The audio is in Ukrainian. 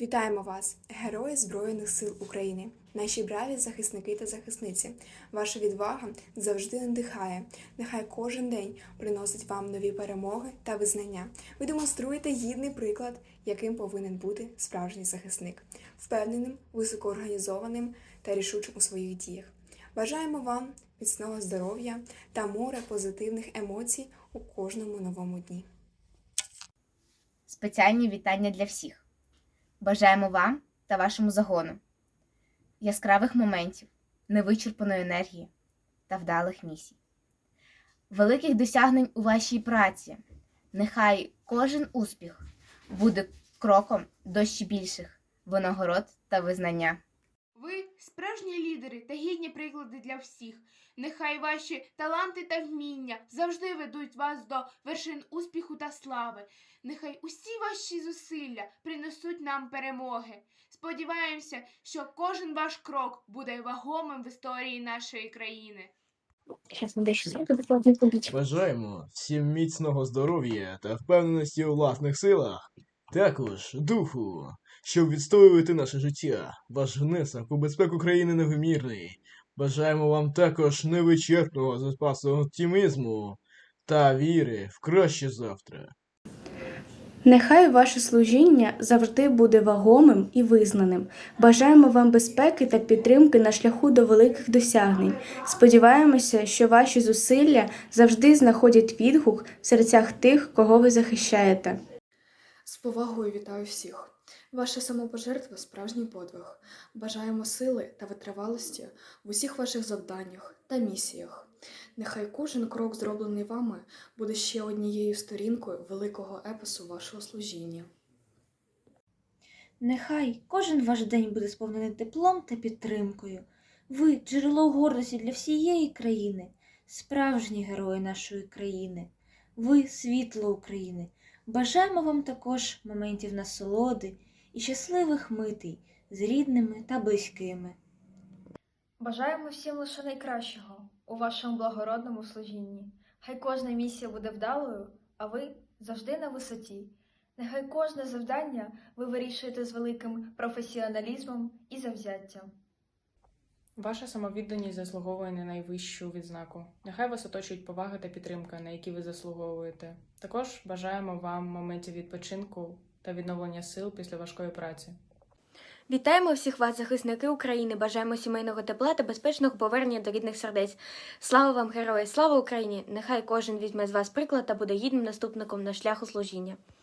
Вітаємо вас, герої Збройних сил України, наші браві захисники та захисниці. Ваша відвага завжди надихає. Нехай кожен день приносить вам нові перемоги та визнання. Ви демонструєте гідний приклад, яким повинен бути справжній захисник, впевненим, високоорганізованим та рішучим у своїх діях. Бажаємо вам міцного здоров'я та море позитивних емоцій у кожному новому дні. Спеціальні вітання для всіх. Бажаємо вам та вашому загону яскравих моментів, невичерпаної енергії та вдалих місій, великих досягнень у вашій праці. Нехай кожен успіх буде кроком до ще більших винагород та визнання. Ви справжні лідери та гідні приклади для всіх. Нехай ваші таланти та вміння завжди ведуть вас до вершин успіху та слави. Нехай усі ваші зусилля принесуть нам перемоги. Сподіваємося, що кожен ваш крок буде вагомим в історії нашої країни. Бажаємо всім міцного здоров'я та впевненості у власних силах, також духу, щоб відстоювати наше життя. Ваш внесок у безпеку країни невимірний. Бажаємо вам також невичерпного запасу оптимізму та віри в краще завтра. Нехай ваше служіння завжди буде вагомим і визнаним. Бажаємо вам безпеки та підтримки на шляху до великих досягнень. Сподіваємося, що ваші зусилля завжди знаходять відгук в серцях тих, кого ви захищаєте. З повагою вітаю всіх. Ваша самопожертва справжній подвиг. Бажаємо сили та витривалості в усіх ваших завданнях та місіях. Нехай кожен крок, зроблений вами, буде ще однією сторінкою великого епосу вашого служіння. Нехай кожен ваш день буде сповнений теплом та підтримкою. Ви джерело гордості для всієї країни, справжні герої нашої країни. Ви світло України. Бажаємо вам також моментів насолоди і щасливих митей з рідними та близькими. Бажаємо всім лише найкращого у вашому благородному служінні. Хай кожна місія буде вдалою, а ви завжди на висоті. Нехай кожне завдання ви вирішуєте з великим професіоналізмом і завзяттям. Ваша самовідданість заслуговує на найвищу відзнаку. Нехай вас оточують повага та підтримка, на які ви заслуговуєте. Також бажаємо вам моментів відпочинку та відновлення сил після важкої праці. Вітаємо всіх вас, захисники України. Бажаємо сімейного тепла та безпечного повернення до рідних сердець. Слава вам, герої! Слава Україні! Нехай кожен візьме з вас приклад та буде гідним наступником на шляху служіння.